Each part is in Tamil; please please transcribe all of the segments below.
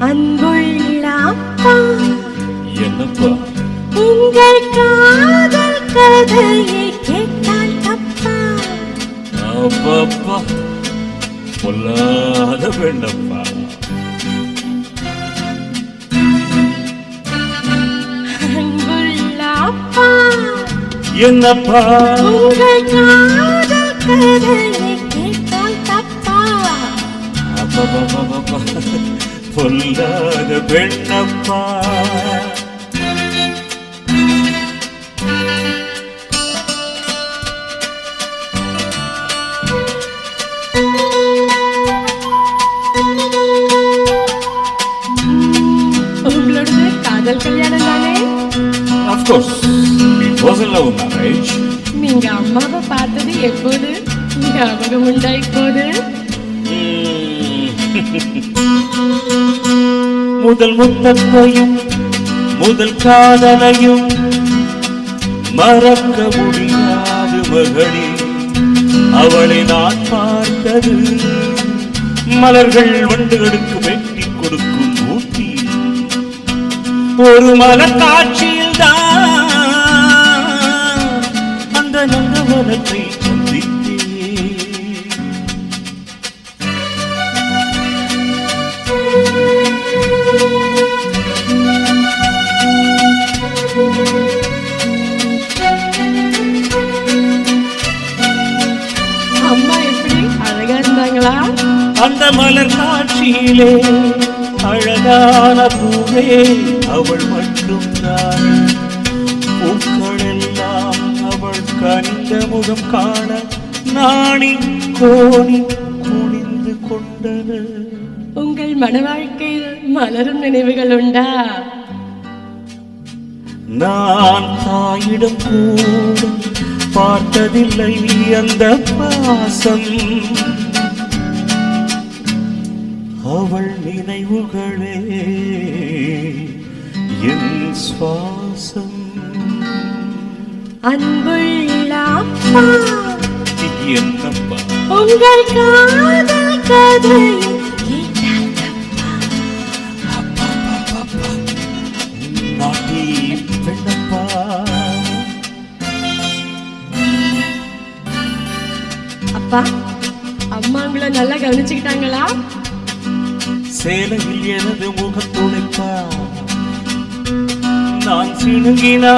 அன்புள்ள அப்பா. என்னப்பா? உங்கள் காதல் கதையை கேட்டால் தப்பா? அப்பப்பா. பொல்லாத பெண்ணப்பா. அன்புள்ள அப்பா. என்னப்பா? உங்கள் காதல் கதையை கேட்டால் தப்பா? அப்பப்பப்பப்பப்பா. பொல்லாத பெண்ணப்பா. தானே of course it was a love marriage. நீங்க அம்மாவை பார்த்தது எப்போது? ஞாபகம் உண்டா இப்போது முதல் முத்தத்தையும் முதல் காதலையும் மறக்க முடியாது மகளே. அவளை நான் பார்த்தது மலர்கள் வண்டுகளுக்கு வெட்டி கொடுக்கும் ஊட்டி ஒரு மலர் காட்சியில் தான் அந்த நந்தவனத்தை எப்படி அழகா இருந்தாங்களா? அந்த மலர் காட்சியிலே அழகான பூவே அவள் மட்டும் தானே பூக்கள் எல்லாம் அவள் கனிந்த முகம் காண நாணி கோணி குனிந்து கொண்டன உங்கள் மன வாழ்க்கையில் மலரும் நினைவுகள் உண்டா? நான் தாயிடம் கூட பார்த்ததில்லை அந்த பாசம். அவள் நினைவுகளே என் சுவாசம். அன்புள்ள அப்பா என்னப்பா உங்கள் காதல் கதையை அப்பா அம்மா உங்களை நல்லா கவனிச்சுக்கிட்டாங்களா? சேலையில் எனது முகத்துடைப்பா நான் சிணுங்கினா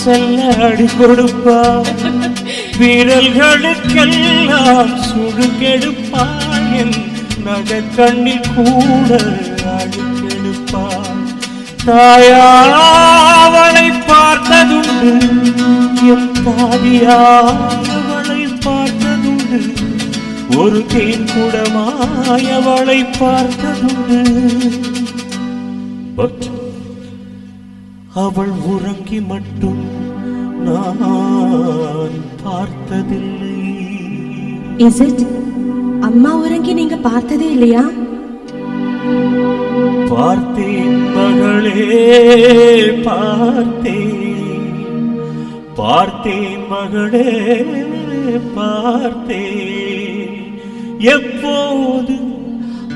செல்ல அடி கொடுப்பா விரல்களுக்கெல்லாம் சுடுகெடுப்பாள் என் நக கண்ணில் கூட அழுக்கெடுப்பாள் தாயாவளை பார்த்ததுண்டு என் தாதியாவளை ஒரு தேன் குடமாய் அவளை பார்த்ததுண்டு. பட் அவள் உறங்கி மட்டும் நான் பார்த்ததில்லை. இஸ் இட் அம்மா உறங்கி நீங்க பார்த்ததே இல்லையா? பார்த்தேன் மகளே பார்த்தேன். பார்த்தேன் மகளே பார்த்தேன். எப்போது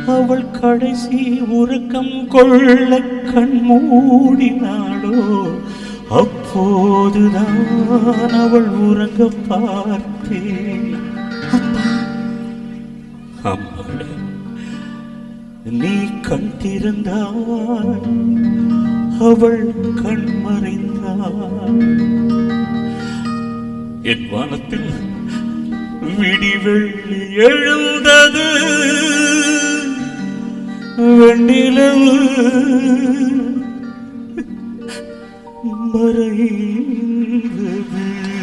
அவள் கடைசி உறக்கம் கொள்ள கண் மூடினாளோ அப்போதுதான் அவள் உறங்க பார்த்தேன். அம்மாளே நீ கண் திறந்தாள் அவள் கண் மறைந்தாள். என் வானத்தில் விடிவெள்ளி எழுந்தது. வெண்ணிலவு மறைந்தது.